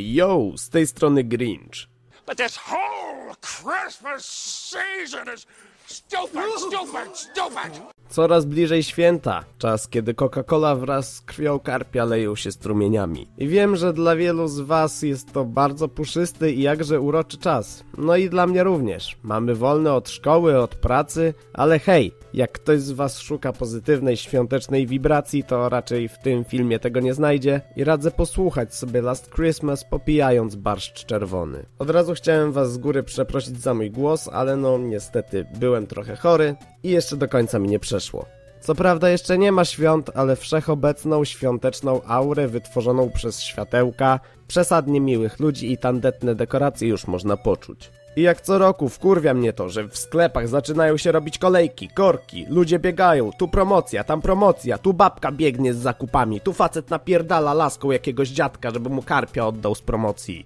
Yo, z tej strony Grinch. But this whole Christmas season is stupid, stupid, stupid. Coraz bliżej święta, czas kiedy Coca-Cola wraz z krwią karpia leją się strumieniami. I wiem, że dla wielu z was jest to bardzo puszysty i jakże uroczy czas. No i dla mnie również. Mamy wolne od szkoły, od pracy, ale hej, jak ktoś z was szuka pozytywnej świątecznej wibracji, to raczej w tym filmie tego nie znajdzie i radzę posłuchać sobie Last Christmas popijając barszcz czerwony. Od razu chciałem was z góry przeprosić za mój głos, ale no niestety byłem trochę chory i jeszcze do końca mi nie przeszło. Co prawda jeszcze nie ma świąt, ale wszechobecną świąteczną aurę wytworzoną przez światełka, przesadnie miłych ludzi i tandetne dekoracje już można poczuć. I jak co roku wkurwia mnie to, że w sklepach zaczynają się robić kolejki, korki, ludzie biegają, tu promocja, tam promocja, tu babka biegnie z zakupami, tu facet napierdala laską jakiegoś dziadka, żeby mu karpia oddał z promocji.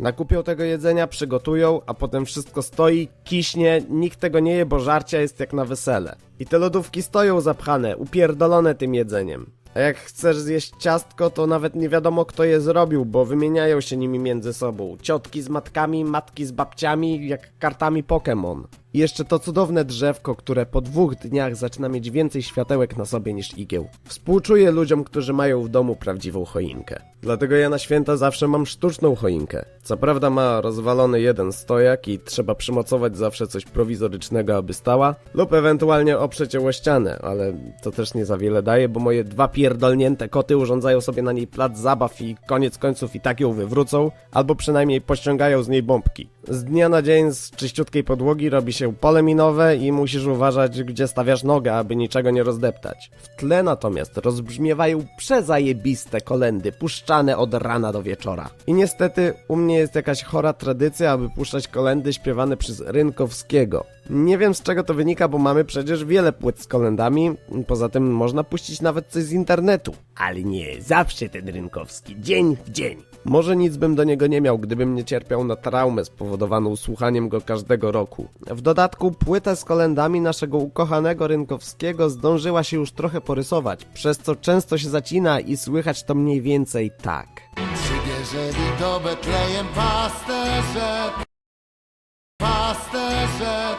Nakupią tego jedzenia, przygotują, a potem wszystko stoi, kiśnie, nikt tego nie je, bo żarcia jest jak na wesele. I te lodówki stoją zapchane, upierdolone tym jedzeniem. A jak chcesz zjeść ciastko, to nawet nie wiadomo kto je zrobił, bo wymieniają się nimi między sobą. Ciotki z matkami, matki z babciami, jak kartami Pokémon. I jeszcze to cudowne drzewko, które po dwóch dniach zaczyna mieć więcej światełek na sobie niż igieł. Współczuję ludziom, którzy mają w domu prawdziwą choinkę. Dlatego ja na święta zawsze mam sztuczną choinkę. Co prawda ma rozwalony jeden stojak i trzeba przymocować zawsze coś prowizorycznego, aby stała, lub ewentualnie oprzeć ją o ścianę, ale to też nie za wiele daje, bo moje dwa pierdolnięte koty urządzają sobie na niej plac zabaw i koniec końców i tak ją wywrócą, albo przynajmniej pościągają z niej bombki. Z dnia na dzień z czyściutkiej podłogi robi się pole minowe i musisz uważać, gdzie stawiasz nogę, aby niczego nie rozdeptać. W tle natomiast rozbrzmiewają przezajebiste kolendy, puszczane od rana do wieczora. I niestety u mnie jest jakaś chora tradycja, aby puszczać kolendy śpiewane przez Rynkowskiego. Nie wiem z czego to wynika, bo mamy przecież wiele płyt z kolendami, poza tym można puścić nawet coś z internetu. Ale nie, zawsze ten Rynkowski, dzień w dzień. Może nic bym do niego nie miał, gdybym nie cierpiał na traumę spowodowaną słuchaniem go każdego roku. W dodatku płyta z kolendami naszego ukochanego Rynkowskiego zdążyła się już trochę porysować, przez co często się zacina i słychać to mniej więcej tak. Przybierzeli do Betlejem pasterze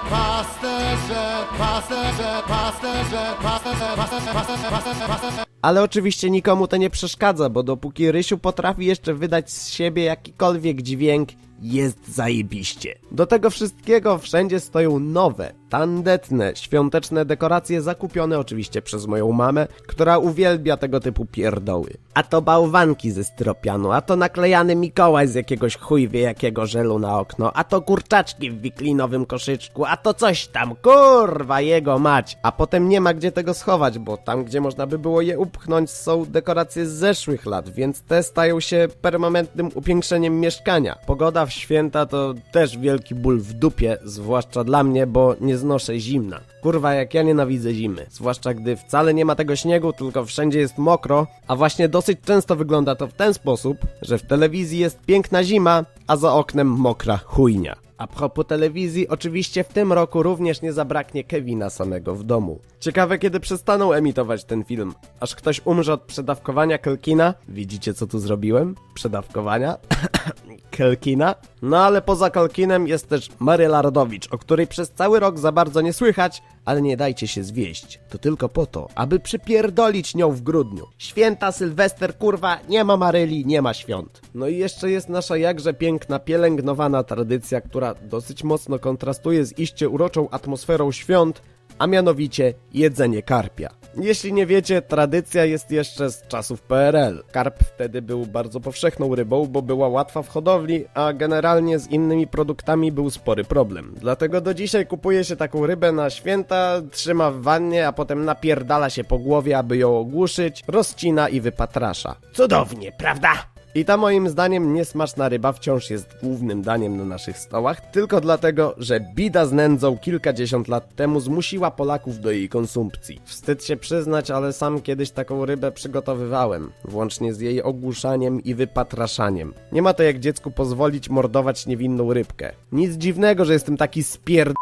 Pasterze, pasterze, pasterze, pasterze, pasterze, pasterze, pasterze, pasterze, pasterze. Ale oczywiście nikomu to nie przeszkadza, bo dopóki Rysiu potrafi jeszcze wydać z siebie jakikolwiek dźwięk, jest zajebiście. Do tego wszystkiego wszędzie stoją nowe, tandetne, świąteczne dekoracje zakupione oczywiście przez moją mamę, która uwielbia tego typu pierdoły. A to bałwanki ze styropianu, a to naklejany Mikołaj z jakiegoś chuj wie jakiego żelu na okno, a to kurczaczki w wiklinowym koszyczku, a to coś tam, kurwa jego mać. A potem nie ma gdzie tego schować, bo tam gdzie można by było je upchnąć są dekoracje z zeszłych lat, więc te stają się permanentnym upiększeniem mieszkania. Pogoda w święta to też wielki ból w dupie, zwłaszcza dla mnie, bo nie znoszę zimna. Kurwa, jak ja nienawidzę zimy. Zwłaszcza gdy wcale nie ma tego śniegu, tylko wszędzie jest mokro, a właśnie dosyć często wygląda to w ten sposób, że w telewizji jest piękna zima, a za oknem mokra chujnia. A propos telewizji, oczywiście w tym roku również nie zabraknie Kevina samego w domu. Ciekawe kiedy przestaną emitować ten film. Aż ktoś umrze od przedawkowania Kelkina? Widzicie co tu zrobiłem? Przedawkowania? Kelkina? No ale poza Kelkinem jest też Maryla Rodowicz, o której przez cały rok za bardzo nie słychać, ale nie dajcie się zwieść. To tylko po to, aby przypierdolić nią w grudniu. Święta, Sylwester, kurwa, nie ma Maryli, nie ma świąt. No i jeszcze jest nasza jakże piękna, pielęgnowana tradycja, która dosyć mocno kontrastuje z iście uroczą atmosferą świąt, a mianowicie jedzenie karpia. Jeśli nie wiecie, tradycja jest jeszcze z czasów PRL. Karp wtedy był bardzo powszechną rybą, bo była łatwa w hodowli, a generalnie z innymi produktami był spory problem. Dlatego do dzisiaj kupuje się taką rybę na święta, trzyma w wannie, a potem napierdala się po głowie, aby ją ogłuszyć, rozcina i wypatrasza. Cudownie, prawda? I ta moim zdaniem niesmaczna ryba wciąż jest głównym daniem na naszych stołach, tylko dlatego, że bida z nędzą kilkadziesiąt lat temu zmusiła Polaków do jej konsumpcji. Wstyd się przyznać, ale sam kiedyś taką rybę przygotowywałem, włącznie z jej ogłuszaniem i wypatraszaniem. Nie ma to jak dziecku pozwolić mordować niewinną rybkę. Nic dziwnego, że jestem taki spierd...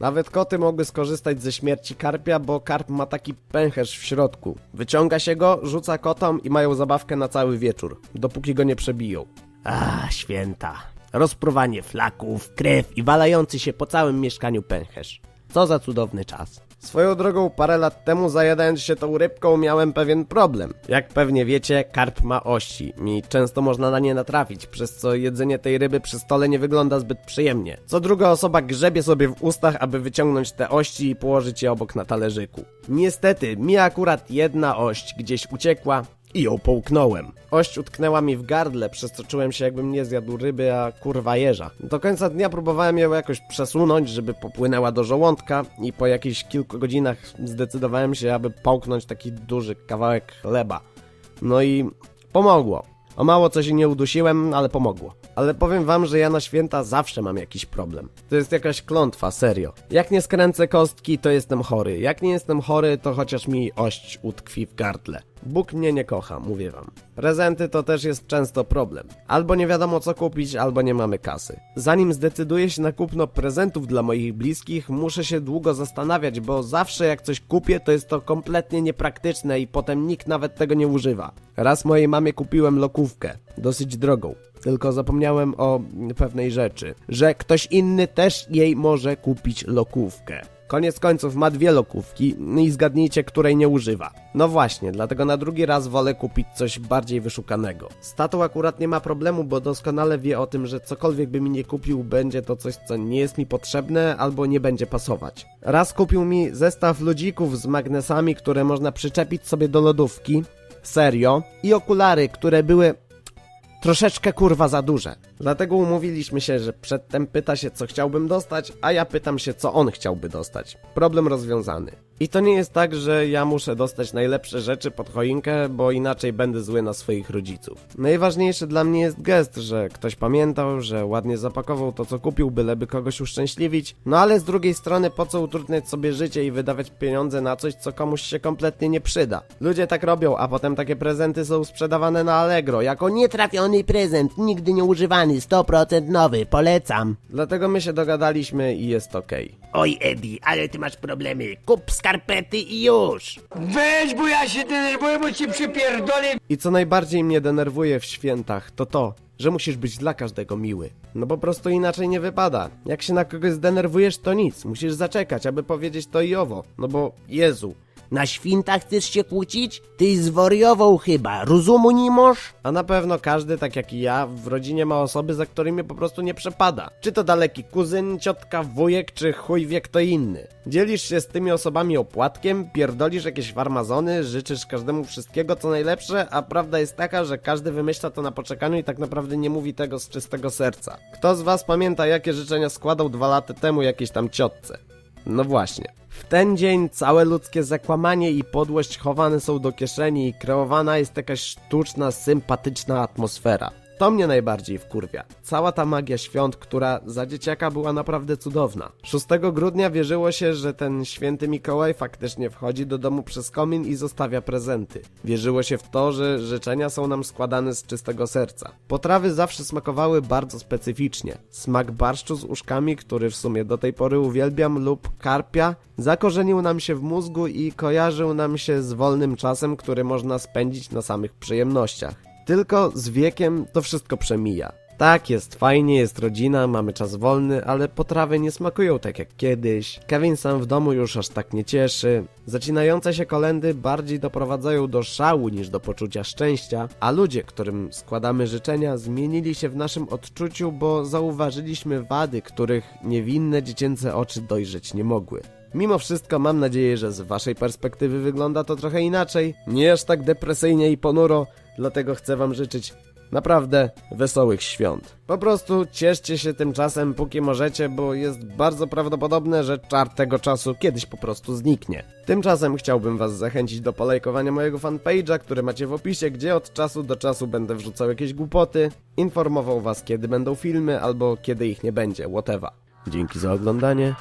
Nawet koty mogły skorzystać ze śmierci karpia, bo karp ma taki pęcherz w środku. Wyciąga się go, rzuca kotom i mają zabawkę na cały wieczór, dopóki go nie przebiją. A, święta. Rozpruwanie flaków, krew i walający się po całym mieszkaniu pęcherz. Co za cudowny czas. Swoją drogą parę lat temu zajadając się tą rybką miałem pewien problem. Jak pewnie wiecie, karp ma ości i często można na nie natrafić, przez co jedzenie tej ryby przy stole nie wygląda zbyt przyjemnie. Co druga osoba grzebie sobie w ustach, aby wyciągnąć te ości i położyć je obok na talerzyku. Niestety, mi akurat jedna ość gdzieś uciekła, i ją połknąłem. Ość utknęła mi w gardle, czułem się jakbym nie zjadł ryby, a kurwa jeża. Do końca dnia próbowałem ją jakoś przesunąć, żeby popłynęła do żołądka i po jakichś kilku godzinach zdecydowałem się, aby połknąć taki duży kawałek chleba. No i pomogło. O mało co się nie udusiłem, ale pomogło. Ale powiem wam, że ja na święta zawsze mam jakiś problem. To jest jakaś klątwa, serio. Jak nie skręcę kostki, to jestem chory. Jak nie jestem chory, to chociaż mi ość utkwi w gardle. Bóg mnie nie kocha, mówię wam. Prezenty to też jest często problem. Albo nie wiadomo co kupić, albo nie mamy kasy. Zanim zdecyduję się na kupno prezentów dla moich bliskich, muszę się długo zastanawiać, bo zawsze jak coś kupię, to jest to kompletnie niepraktyczne i potem nikt nawet tego nie używa. Raz mojej mamie kupiłem lokówkę, dosyć drogą. Tylko zapomniałem o pewnej rzeczy, że ktoś inny też jej może kupić lokówkę. Koniec końców ma dwie lokówki i zgadnijcie, której nie używa. No właśnie, dlatego na drugi raz wolę kupić coś bardziej wyszukanego. Z tatą akurat nie ma problemu, bo doskonale wie o tym, że cokolwiek by mi nie kupił, będzie to coś, co nie jest mi potrzebne albo nie będzie pasować. Raz kupił mi zestaw ludzików z magnesami, które można przyczepić sobie do lodówki. Serio. I okulary, które były troszeczkę kurwa za duże. Dlatego umówiliśmy się, że przedtem pyta się, co chciałbym dostać, a ja pytam się, co on chciałby dostać. Problem rozwiązany. I to nie jest tak, że ja muszę dostać najlepsze rzeczy pod choinkę, bo inaczej będę zły na swoich rodziców. Najważniejszy dla mnie jest gest, że ktoś pamiętał, że ładnie zapakował to, co kupił, byleby kogoś uszczęśliwić. No ale z drugiej strony, po co utrudniać sobie życie i wydawać pieniądze na coś, co komuś się kompletnie nie przyda? Ludzie tak robią, a potem takie prezenty są sprzedawane na Allegro jako nietrafiony prezent, nigdy nie używany, 100% nowy, polecam. Dlatego my się dogadaliśmy i jest okej. Oj, Eddie, ale ty masz problemy. Kup skarpety i już. Weź, bo ja się denerwuję, bo ci przypierdolę I co najbardziej mnie denerwuje w świętach, to to, że musisz być dla każdego miły. No po prostu inaczej nie wypada. Jak się na kogoś zdenerwujesz, to nic. Musisz zaczekać, aby powiedzieć to i owo. No bo, Jezu. Na święta chcesz się kłócić? Ty zwariował chyba, rozumu nie masz? A na pewno każdy, tak jak i ja, w rodzinie ma osoby, za którymi po prostu nie przepada. Czy to daleki kuzyn, ciotka, wujek, czy chuj wie kto inny. Dzielisz się z tymi osobami opłatkiem, pierdolisz jakieś farmazony, życzysz każdemu wszystkiego co najlepsze, a prawda jest taka, że każdy wymyśla to na poczekaniu i tak naprawdę nie mówi tego z czystego serca. Kto z was pamięta, jakie życzenia składał dwa lata temu jakiejś tam ciotce? No właśnie. W ten dzień całe ludzkie zakłamanie i podłość chowane są do kieszeni i kreowana jest jakaś sztuczna, sympatyczna atmosfera. To mnie najbardziej wkurwia. Cała ta magia świąt, która za dzieciaka była naprawdę cudowna. 6 grudnia wierzyło się, że ten święty Mikołaj faktycznie wchodzi do domu przez komin i zostawia prezenty. Wierzyło się w to, że życzenia są nam składane z czystego serca. Potrawy zawsze smakowały bardzo specyficznie. Smak barszczu z uszkami, który w sumie do tej pory uwielbiam, lub karpia, zakorzenił nam się w mózgu i kojarzył nam się z wolnym czasem, który można spędzić na samych przyjemnościach. Tylko z wiekiem to wszystko przemija. Tak, jest fajnie, jest rodzina, mamy czas wolny, ale potrawy nie smakują tak jak kiedyś. Kevin sam w domu już aż tak nie cieszy. Zacinające się kolendy bardziej doprowadzają do szału niż do poczucia szczęścia, a ludzie, którym składamy życzenia, zmienili się w naszym odczuciu, bo zauważyliśmy wady, których niewinne dziecięce oczy dojrzeć nie mogły. Mimo wszystko mam nadzieję, że z waszej perspektywy wygląda to trochę inaczej, nie aż tak depresyjnie i ponuro, dlatego chcę wam życzyć naprawdę wesołych świąt. Po prostu cieszcie się tym czasem póki możecie, bo jest bardzo prawdopodobne, że czar tego czasu kiedyś po prostu zniknie. Tymczasem chciałbym was zachęcić do polajkowania mojego fanpage'a, który macie w opisie, gdzie od czasu do czasu będę wrzucał jakieś głupoty, informował was kiedy będą filmy albo kiedy ich nie będzie, whatever. Dzięki za oglądanie